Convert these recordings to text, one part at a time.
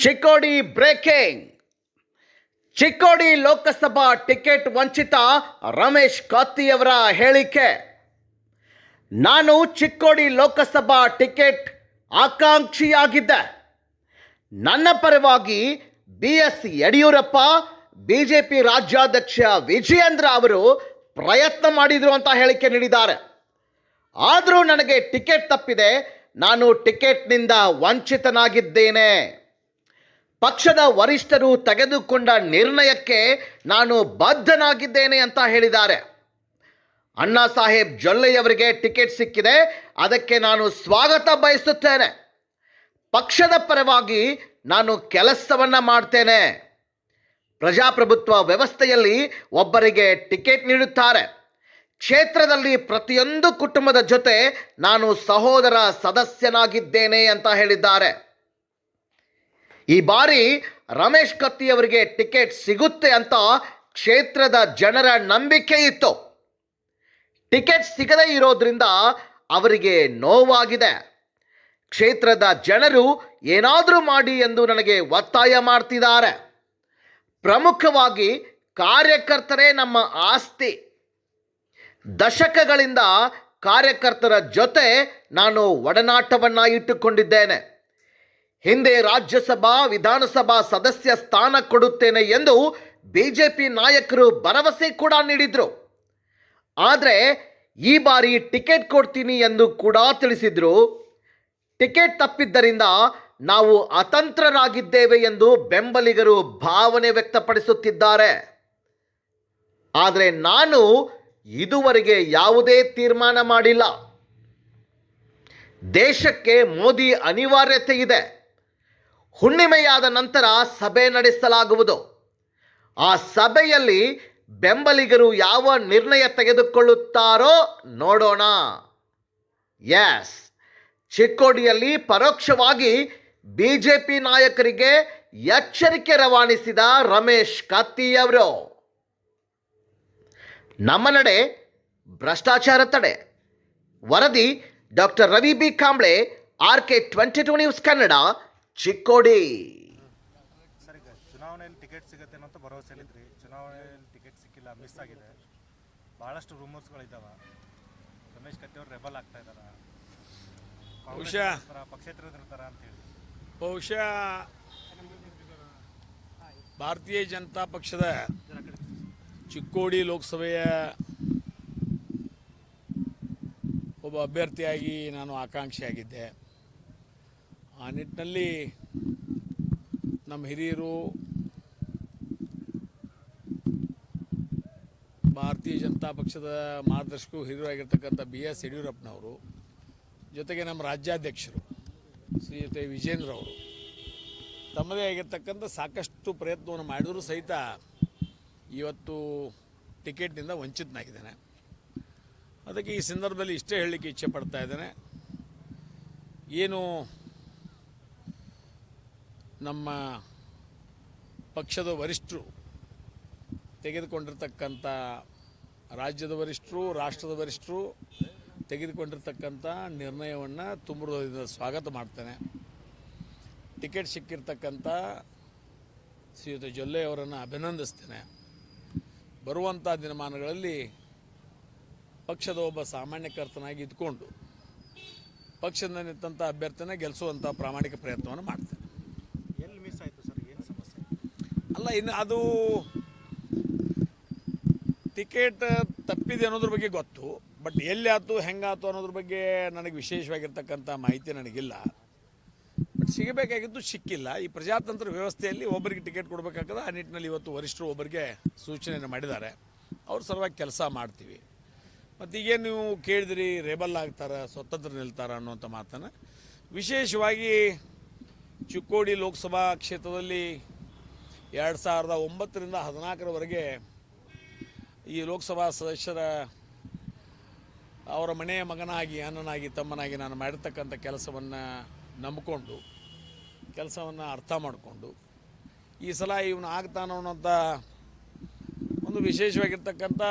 Chikkodi breaking. Chikkodi Lok Sabha ticket ವಂಚಿತ ರಮೇಶ್ ಕತ್ತಿಯವರ ಹೇಳಿಕೆ. ನಾನು ಚಿಕ್ಕೋಡಿ ಲೋಕಸಭಾ ಟಿಕೆಟ್ ಆಕಾಂಕ್ಷಿಯಾಗಿದ್ದೆ. ನನ್ನ ಪರವಾಗಿ ಬಿ ಎಸ್ ಯಡಿಯೂರಪ್ಪ, ಬಿಜೆಪಿ ರಾಜ್ಯಾಧ್ಯಕ್ಷ ವಿಜಯೇಂದ್ರ ಅವರು ಪ್ರಯತ್ನ ಮಾಡಿದರು ಅಂತ ಹೇಳಿಕೆ ನೀಡಿದ್ದಾರೆ. ಆದರೂ ನನಗೆ ಟಿಕೆಟ್ ತಪ್ಪಿದೆ. ನಾನು ಟಿಕೆಟ್ನಿಂದ ವಂಚಿತನಾಗಿದ್ದೇನೆ. ಪಕ್ಷದ ವರಿಷ್ಠರು ತೆಗೆದುಕೊಂಡ ನಿರ್ಣಯಕ್ಕೆ ನಾನು ಬದ್ಧನಾಗಿದ್ದೇನೆ ಅಂತ ಹೇಳಿದ್ದಾರೆ. ಅಣ್ಣಾ ಸಾಹೇಬ್ ಜೊಲ್ಲೆಯವರಿಗೆ ಟಿಕೆಟ್ ಸಿಕ್ಕಿದೆ, ಅದಕ್ಕೆ ನಾನು ಸ್ವಾಗತ ಬಯಸುತ್ತೇನೆ. ಪಕ್ಷದ ಪರವಾಗಿ ನಾನು ಕೆಲಸವನ್ನ ಮಾಡ್ತೇನೆ. ಪ್ರಜಾಪ್ರಭುತ್ವ ವ್ಯವಸ್ಥೆಯಲ್ಲಿ ಒಬ್ಬರಿಗೆ ಟಿಕೆಟ್ ನೀಡುತ್ತಾರೆ. ಕ್ಷೇತ್ರದಲ್ಲಿ ಪ್ರತಿಯೊಂದು ಕುಟುಂಬದ ಜೊತೆ ನಾನು ಸಹೋದರ ಸದಸ್ಯನಾಗಿದ್ದೇನೆ ಅಂತ ಹೇಳಿದ್ದಾರೆ. ಈ ಬಾರಿ ರಮೇಶ್ ಕತ್ತಿಯವರಿಗೆ ಟಿಕೆಟ್ ಸಿಗುತ್ತೆ ಅಂತ ಕ್ಷೇತ್ರದ ಜನರ ನಂಬಿಕೆ ಇತ್ತು. ಟಿಕೆಟ್ ಸಿಗದೇ ಇರೋದ್ರಿಂದ ಅವರಿಗೆ ನೋವಾಗಿದೆ. ಕ್ಷೇತ್ರದ ಜನರು ಏನಾದರೂ ಮಾಡಿ ಎಂದು ನನಗೆ ಒತ್ತಾಯ ಮಾಡ್ತಿದ್ದಾರೆ. ಪ್ರಮುಖವಾಗಿ ಕಾರ್ಯಕರ್ತರೇ ನಮ್ಮ ಆಸ್ತಿ. ದಶಕಗಳಿಂದ ಕಾರ್ಯಕರ್ತರ ಜೊತೆ ನಾನು ಒಡನಾಟವನ್ನು ಇಟ್ಟುಕೊಂಡಿದ್ದೇನೆ. ಹಿಂದೆ ರಾಜ್ಯಸಭಾ, ವಿಧಾನಸಭಾ ಸದಸ್ಯ ಸ್ಥಾನ ಕೊಡುತ್ತೇನೆ ಎಂದು ಬಿಜೆಪಿ ನಾಯಕರು ಭರವಸೆ ಕೂಡ ನೀಡಿದ್ರು. ಆದರೆ ಈ ಬಾರಿ ಟಿಕೆಟ್ ಕೊಡ್ತೀನಿ ಎಂದು ಕೂಡ ತಿಳಿಸಿದ್ರು. ಟಿಕೆಟ್ ತಪ್ಪಿದ್ದರಿಂದ ನಾವು ಅತಂತ್ರರಾಗಿದ್ದೇವೆ ಎಂದು ಬೆಂಬಲಿಗರು ಭಾವನೆ ವ್ಯಕ್ತಪಡಿಸುತ್ತಿದ್ದಾರೆ. ಆದರೆ ನಾನು ಇದುವರೆಗೆ ಯಾವುದೇ ತೀರ್ಮಾನ ಮಾಡಿಲ್ಲ. ದೇಶಕ್ಕೆ ಮೋದಿ ಅನಿವಾರ್ಯತೆ ಇದೆ. ಹುಣ್ಣಿಮೆಯಾದ ನಂತರ ಸಭೆ ನಡೆಸಲಾಗುವುದು. ಆ ಸಭೆಯಲ್ಲಿ ಬೆಂಬಲಿಗರು ಯಾವ ನಿರ್ಣಯ ತೆಗೆದುಕೊಳ್ಳುತ್ತಾರೋ ನೋಡೋಣ. ಎಸ್ ಚಿಕ್ಕೋಡಿಯಲ್ಲಿ ಪರೋಕ್ಷವಾಗಿ ಬಿಜೆಪಿ ನಾಯಕರಿಗೆ ಎಚ್ಚರಿಕೆ ರವಾನಿಸಿದ ರಮೇಶ್ ಕತ್ತಿಯವರು. ನಮ್ಮ ನಡೆ ಭ್ರಷ್ಟಾಚಾರ ತಡೆ. ವರದಿ doctor Ravi B Kamble, R K twenty two news Kannada. Chikkodi. Sir ಚುನಾವಣೆಯಲ್ಲಿ ಟಿಕೆಟ್ ಸಿಗುತ್ತೆ ಭರವಸೆ ಭರವಸೆಯಲ್ಲಿದ್ರಿ ಚುನಾವಣೆಯಲ್ಲಿ ಟಿಕೆಟ್ ಸಿಕ್ಕಿಲ್ಲ ಮಿಸ್ ಆಗಿದೆ. ಭಾಳಷ್ಟು ರೂಮರ್ಸ್ಗಳಿದ್ದಾವೆ ರಮೇಶ್ ಕತ್ತಿಯವರು ರೆಬಲ್ ಆಗ್ತಾ ಇದ್ದಾರೆ ಬಹುಶಃ- ಪಕ್ಷೇತರದಿರ್ತಾರ ಅಂತೇಳಿ ಬಹುಶಃ ಭಾರತೀಯ ಜನತಾ ಪಕ್ಷದ ಚಿಕ್ಕೋಡಿ ಲೋಕಸಭೆಯ ಒಬ್ಬ ಅಭ್ಯರ್ಥಿಯಾಗಿ ನಾನು ಆಕಾಂಕ್ಷಿಯಾಗಿದ್ದೆ. ಆ ನಿಟ್ಟಿನಲ್ಲಿ ನಮ್ಮ ಹಿರಿಯರು ಭಾರತೀಯ ಜನತಾ ಪಕ್ಷದ ಮಾರ್ಗದರ್ಶಕರು ಹಿರಿಯರಾಗಿರ್ತಕ್ಕಂಥ ಬಿ ಎಸ್ ಯಡಿಯೂರಪ್ಪನವರು, ಜೊತೆಗೆ ನಮ್ಮ ರಾಜ್ಯಾಧ್ಯಕ್ಷರು ಶ್ರೀಯುತ ವಿಜೇಂದ್ರ ಅವರು, ತಮ್ಮದೇ ಆಗಿರ್ತಕ್ಕಂಥ ಸಾಕಷ್ಟು ಪ್ರಯತ್ನವನ್ನು ಮಾಡಿದರೂ ಸಹಿತ ಇವತ್ತು ಟಿಕೆಟ್ನಿಂದ ವಂಚಿತನಾಗಿದ್ದೇನೆ. ಅದಕ್ಕೆ ಈ ಸಂದರ್ಭದಲ್ಲಿ ಇಷ್ಟೇ ಹೇಳಲಿಕ್ಕೆ ಇಚ್ಛೆ ಪಡ್ತಾ ಇದ್ದೇನೆ. ಏನು ನಮ್ಮ ಪಕ್ಷದ ವರಿಷ್ಠರು ತೆಗೆದುಕೊಂಡಿರ್ತಕ್ಕಂಥ ರಾಜ್ಯದ ವರಿಷ್ಠರು, ರಾಷ್ಟ್ರದ ವರಿಷ್ಠರು ತೆಗೆದುಕೊಂಡಿರ್ತಕ್ಕಂಥ ನಿರ್ಣಯವನ್ನು ತುಂಬ ಸ್ವಾಗತ ಮಾಡ್ತೇನೆ. ಟಿಕೆಟ್ ಸಿಕ್ಕಿರ್ತಕ್ಕಂಥ ಶ್ರೀಯುತ ಜೊಲ್ಲೆ ಅವರನ್ನು ಅಭಿನಂದಿಸ್ತೇನೆ. ಬರುವಂಥ ದಿನಮಾನಗಳಲ್ಲಿ ಪಕ್ಷದ ಒಬ್ಬ ಸಾಮಾನ್ಯ ಕರ್ತನಾಗಿ ಇದ್ಕೊಂಡು ಪಕ್ಷದಿಂದ ನಿಂತಂಥ ಅಭ್ಯರ್ಥಿನ ಗೆಲ್ಲಿಸುವಂಥ ಪ್ರಾಮಾಣಿಕ ಪ್ರಯತ್ನವನ್ನು ಮಾಡ್ತೇನೆ ಎಲ್ಲಿ ಮಿಸ್ ಆಯಿತು ಸರ್ ಏನು ಸಮಸ್ಯೆ ಅಲ್ಲ, ಇನ್ನು ಅದು ಟಿಕೆಟ್ ತಪ್ಪಿದೆ ಅನ್ನೋದ್ರ ಬಗ್ಗೆ ಗೊತ್ತು, ಬಟ್ ಎಲ್ಲಿ ಆಯ್ತು ಹೆಂಗಾಯ್ತು ಅನ್ನೋದ್ರ ಬಗ್ಗೆ ನನಗೆ ವಿಶೇಷವಾಗಿರ್ತಕ್ಕಂಥ ಮಾಹಿತಿ ನನಗಿಲ್ಲ. ಬಟ್ ಸಿಗಬೇಕಾಗಿದ್ದು ಸಿಕ್ಕಿಲ್ಲ. ಈ ಪ್ರಜಾತಂತ್ರ ವ್ಯವಸ್ಥೆಯಲ್ಲಿ ಒಬ್ಬರಿಗೆ ಟಿಕೆಟ್ ಕೊಡಬೇಕಾಗ್ತದೆ. ಆ ನಿಟ್ಟಿನಲ್ಲಿ ಇವತ್ತು ವರಿಷ್ಠರು ಒಬ್ಬರಿಗೆ ಸೂಚನೆಯನ್ನು ಮಾಡಿದ್ದಾರೆ. ಅವ್ರ ಸಲುವಾಗಿ ಕೆಲಸ ಮಾಡ್ತೀವಿ. ಮತ್ತು ಈಗೇನು ನೀವು ಕೇಳಿದ್ರಿ, ರೇಬಲ್ ಆಗ್ತಾರೆ, ಸ್ವತಂತ್ರ ನಿಲ್ತಾರ ಅನ್ನೋಂಥ ಮಾತನ್ನು. ವಿಶೇಷವಾಗಿ ಚಿಕ್ಕೋಡಿ ಲೋಕಸಭಾ ಕ್ಷೇತ್ರದಲ್ಲಿ ಎರಡು ಸಾವಿರದ ಒಂಬತ್ತರಿಂದ ಹದಿನಾಲ್ಕರವರೆಗೆ ಈ ಲೋಕಸಭಾ ಸದಸ್ಯರ ಅವರ ಮನೆಯ ಮಗನಾಗಿ, ಅಣ್ಣನಾಗಿ, ತಮ್ಮನಾಗಿ ನಾನು ಮಾಡಿರ್ತಕ್ಕಂಥ ಕೆಲಸವನ್ನು ನಂಬಿಕೊಂಡು, ಕೆಲಸವನ್ನು ಅರ್ಥ ಮಾಡಿಕೊಂಡು, ಈ ಸಲ ಇವನು ಆಗ್ತಾನೋ ಒಂದು ವಿಶೇಷವಾಗಿರ್ತಕ್ಕಂಥ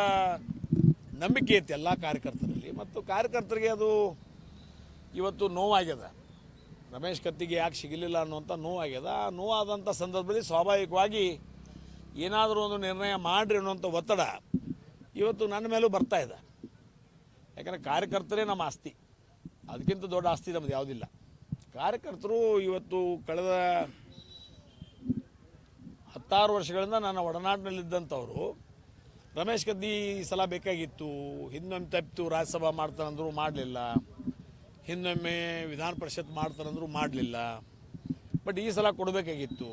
ನಂಬಿಕೆ ಇತ್ತು ಎಲ್ಲ ಕಾರ್ಯಕರ್ತರಲ್ಲಿ. ಮತ್ತು ಕಾರ್ಯಕರ್ತರಿಗೆ ಅದು ಇವತ್ತು ನೋವಾಗ್ಯದ. ರಮೇಶ್ ಕತ್ತಿಗೆ ಯಾಕೆ ಸಿಗಲಿಲ್ಲ ಅನ್ನುವಂಥ ನೋವಾಗ್ಯದ. ಆ ನೋವಾದಂಥ ಸಂದರ್ಭದಲ್ಲಿ ಸ್ವಾಭಾವಿಕವಾಗಿ ಏನಾದರೂ ಒಂದು ನಿರ್ಣಯ ಮಾಡಿರಿ ಅನ್ನುವಂಥ ಒತ್ತಡ ಇವತ್ತು ನನ್ನ ಮೇಲೂ ಬರ್ತಾ ಇದೆ. ಯಾಕಂದರೆ ಕಾರ್ಯಕರ್ತರೇ ನಮ್ಮ ಆಸ್ತಿ. ಅದಕ್ಕಿಂತ ದೊಡ್ಡ ಆಸ್ತಿ ನಮ್ಮದು ಯಾವುದಿಲ್ಲ. ಕಾರ್ಯಕರ್ತರು ಇವತ್ತು ಕಳೆದ ಹತ್ತಾರು ವರ್ಷಗಳಿಂದ ನನ್ನ ಒಡನಾಡಿನಲ್ಲಿದ್ದಂಥವ್ರು ರಮೇಶ್ ಕದ್ದಿ ಈ ಸಲ ಬೇಕಾಗಿತ್ತು ಹಿಂದೊಮ್ಮೆ ತಪ್ಪಿತು, ರಾಜ್ಯಸಭಾ ಮಾಡ್ತಾರಂದ್ರು ಮಾಡಲಿಲ್ಲ. ಹಿಂದೊಮ್ಮೆ ವಿಧಾನ ಪರಿಷತ್ ಮಾಡ್ತಾರಂದ್ರು ಮಾಡಲಿಲ್ಲ. ಬಟ್ ಈ ಸಲ ಕೊಡಬೇಕಾಗಿತ್ತು.